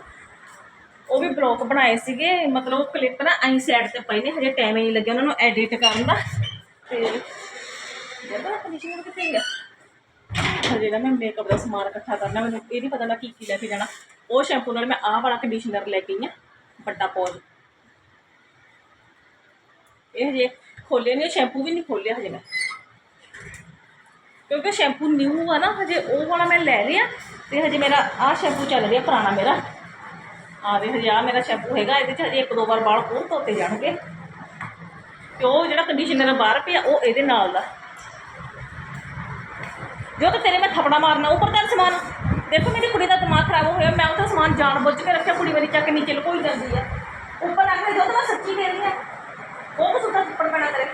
Speaker 1: ਉਹ ਵੀ ਬਲੌਕ ਬਣਾਏ ਸੀਗੇ। ਮਤਲਬ ਕਲਿੱਪ ਨਾ ਆਈ ਸਾਈਡ ਤੇ ਪਏ ਨੇ। ਹਜੇ ਟਾਈਮ ਹੀ ਨਹੀਂ ਲੱਗਿਆ ਉਹਨਾਂ ਨੂੰ ਐਡਿਟ ਕਰਨ ਦਾ। ਤੇ ਇਹਦਾ ਕੰਡੀਸ਼ਨਰ ਕਿੱਥੇ ਗਿਆ ਹਜੇ ਨਾ ਮੈਂ ਮੇਕਅਪ ਦਾ ਸਮਾਨ ਇਕੱਠਾ ਕਰਨਾ, ਮੈਨੂੰ ਇਹ ਨਹੀਂ ਪਤਾ ਮੈਂ ਕੀ ਕੀ ਲੈ ਕੇ ਜਾਣਾ। ਉਹ ਸ਼ੈਂਪੂ ਨਾਲ ਮੈਂ ਆਹ ਵਾਲਾ ਕੰਡੀਸ਼ਨਰ ਲੈ ਕੇ ਆਈ ਹਾਂ, ਵੱਡਾ ਪੌਜ ਇਹ ਹਜੇ ਖੋਲੇ ਨਹੀਂ ਸ਼ੈਂਪੂ ਵੀ ਨਹੀਂ ਖੋਲਿਆ ਹਜੇ ਮੈਂ। ਕਿਉਂਕਿ ਸ਼ੈਂਪੂ ਨਿਊ ਆ ਨਾ, ਹਜੇ ਉਹ ਵਾਲਾ ਮੈਂ ਲੈ ਲਿਆ ਤੇ ਹਜੇ ਮੇਰਾ ਆਹ ਸ਼ੈਂਪੂ ਚੱਲ ਰਿਹਾ ਪੁਰਾਣਾ ਮੇਰਾ। ਆ ਦੇ ਹਜੇ ਆਹ ਮੇਰਾ ਸ਼ੈਂਪੂ ਹੈਗਾ, ਇਹਦੇ ਚ ਹਜੇ ਇੱਕ ਦੋ ਵਾਰ ਵਾਲ ਹੋਰ ਧੋਤੇ ਜਾਣਗੇ। ਤੇ ਉਹ ਜਿਹੜਾ ਕੰਡੀਸ਼ਨਰ ਬਾਹਰ ਪਿਆ, ਉਹ ਇਹਦੇ ਨਾਲ ਦਾ। ਜੋ ਤਾਂ ਤੇਰੇ ਮੈਂ ਥਪੜਾ ਮਾਰਨਾ ਉੱਪਰ ਦਾ ਸਮਾਨ ਦੇਖੋ ਮੇਰੀ ਕੁੜੀ ਦਾ ਦਿਮਾਗ ਖਰਾਬ ਹੋਇਆ ਮੈਂ ਉਹਦਾ ਸਮਾਨ ਜਾਣ ਬੁੱਝ ਕੇ ਰੱਖਿਆ ਕੁੜੀ ਮੇਰੀ ਚੱਕ ਕੇ ਨੀਚੇ ਲੁਕੋਈ ਜਾਂਦੀ ਆ ਉੱਪਰ ਆ ਕੇ ਜੋ ਤਾਂ ਮੈਂ ਸੱਚੀ ਕਹਿ ਰਹੀ ਆ ਉਹ ਕੁਛ ਉੱਤੇ ਥੱਪੜ ਪੈਣਾ ਤੇਰੇ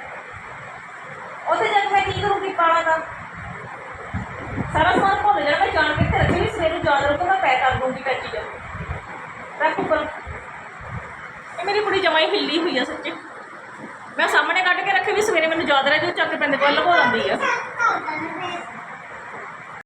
Speaker 1: ਉੱਥੇ ਜਾ ਕੇ ਮੈਂ ਕੀ ਕਰੂੰਗੀ ਪਾਣਾ ਦਾ ਸਾਰਾ ਸਮਾਨ ਭੁੱਲ ਜਾਣਾ ਮੈਂ ਜਾਣ ਕੇ ਇੱਥੇ ਰੱਖੀ ਵੀ ਸਵੇਰੇ ਯਾਦ ਰੱਖੋ ਮੈਂ ਪੈਕ ਕਰ ਦੂੰਗੀ ਪੈਚੀ ਚ ਰੱਖ ਉੱਪਰ ਇਹ ਮੇਰੀ ਕੁੜੀ ਜਮਾਈ ਹਿੱਲੀ ਹੋਈ ਆ ਸੱਚੀ ਮੈਂ ਸਾਹਮਣੇ ਕੱਢ ਕੇ ਰੱਖੀ ਵੀ ਸਵੇਰੇ ਮੈਨੂੰ ਯਾਦ ਰਹੇ ਜੋ ਚੱਕ ਕੇ ਪੈਂਦੇ ਕੋਲ ਲਗੋ ਦਿੰਦੀ ਆ
Speaker 2: ਸੱਤ ਹੋ ਜਾਣਾ